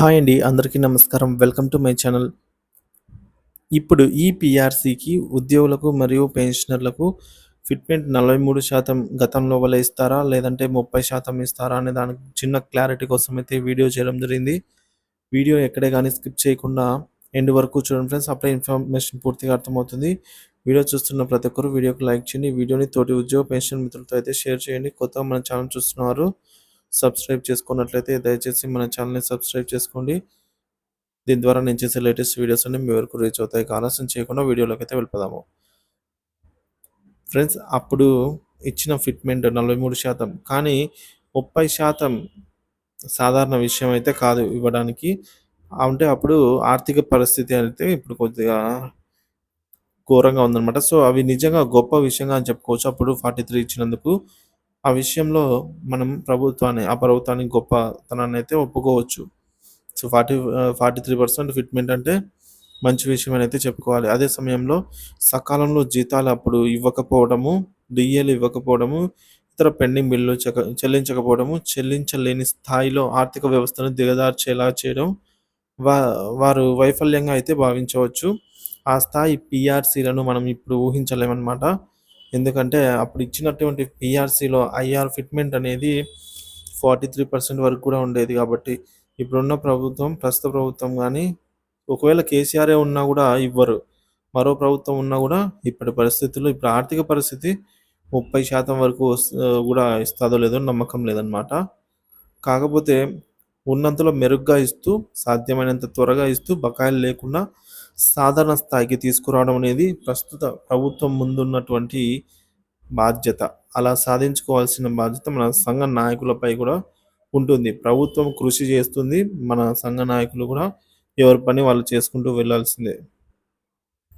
Hi అండి. అందరికీ నమస్కారం. Welcome to my channel. ఇప్పుడు ఈ పీఆర్సీకి ఉద్యోగులకు మరియు పెన్షనర్లకు ఫిట్మెంట్ 43% గతంలో వల్ల ఇస్తారా? లేదంటే 30% ఇస్తారా? అనే దానికి చిన్న క్లారిటీ కోసం అయితే వీడియో చేయడం జరిగింది. వీడియో ఎక్కడే కానీ స్కిప్ చేయకుండా ఎండ్ వరకు చూడండి ఫ్రెండ్స్. అప్పుడే ఇన్ఫర్మేషన్ పూర్తిగా అర్థమవుతుంది. వీడియో చూస్తున్న ప్రతి ఒక్కరు వీడియోకి లైక్ చేయండి. వీడియోని తోటి ఉద్యోగ పెన్షన్ మిత్రులతో అయితే షేర్ చేయండి. కొత్తగా మన ఛానల్ చూస్తున్నారు సబ్స్క్రైబ్ చేసుకున్నట్లయితే దయచేసి మన ఛానల్‌ని సబ్స్క్రైబ్ చేసుకోండి. దీని ద్వారా నేను చేసే లేటెస్ట్ వీడియోస్ అన్ని మీ వరకు రీచ్ అవుతాయి. ఆలస్యం చేయకుండా అయితే వెళ్ళిపోదాము. ఫ్రెండ్స్ అప్పుడు ఇచ్చిన ఫిట్మెంట్ 43% కానీ 30% సాధారణ విషయం అయితే కాదు ఇవ్వడానికి. అంటే అప్పుడు ఆర్థిక పరిస్థితి అయితే ఇప్పుడు కొద్దిగా ఘోరంగా ఉందన్నమాట. సో, అవి నిజంగా గొప్ప విషయంగా అని చెప్పుకోవచ్చు. అప్పుడు 43 ఇచ్చినందుకు. ఆ విషయంలో మనం ప్రభుత్వాన్ని ఆ ప్రభుత్వానికి గొప్పతనాన్ని అయితే ఒప్పుకోవచ్చు. So, forty forty three percent fitment అంటే మంచి విషయం అని అయితే చెప్పుకోవాలి. అదే సమయంలో సకాలంలో జీతాలు అప్పుడు ఇవ్వకపోవడము, డిఏలు ఇవ్వకపోవడము, ఇతర పెండింగ్ బిల్లు చెక చెల్లించకపోవడము, చెల్లించలేని స్థాయిలో ఆర్థిక వ్యవస్థను దిగదార్చేలా చేయడం వా వారు వైఫల్యంగా అయితే భావించవచ్చు. ఆ స్థాయి పీఆర్సీలను మనం ఇప్పుడు ఊహించలేమన్నమాట. ఎందుకంటే అప్పుడు ఇచ్చినటువంటి పిఆర్సీలో ఐఆర్ ఫిట్మెంట్ అనేది 43% వరకు కూడా ఉండేది కాబట్టి ఇప్పుడున్న ప్రభుత్వం ప్రస్తుత ప్రభుత్వం కానీ ఒకవేళ కేసీఆరే ఉన్నా కూడా ఇవ్వరు. మరో ప్రభుత్వం ఉన్నా కూడా ఇప్పటి పరిస్థితుల్లో ఇప్పుడు ఆర్థిక పరిస్థితి 30% వరకు కూడా ఇస్తాదో లేదో నమ్మకం లేదన్నమాట. కాకపోతే ఉన్నంతలో మెరుగ్గా ఇస్తూ, సాధ్యమైనంత త్వరగా ఇస్తూ, బకాయిలు లేకుండా సాధారణ స్థాయికి తీసుకురావడం అనేది ప్రస్తుత ప్రభుత్వం ముందున్నటువంటి బాధ్యత. అలా సాధించుకోవాల్సిన బాధ్యత మన సంఘ నాయకులపై కూడా ఉంటుంది. ప్రభుత్వం కృషి చేస్తుంది. మన సంఘ నాయకులు కూడా ఎవరి పని వాళ్ళు చేసుకుంటూ వెళ్ళాల్సిందే.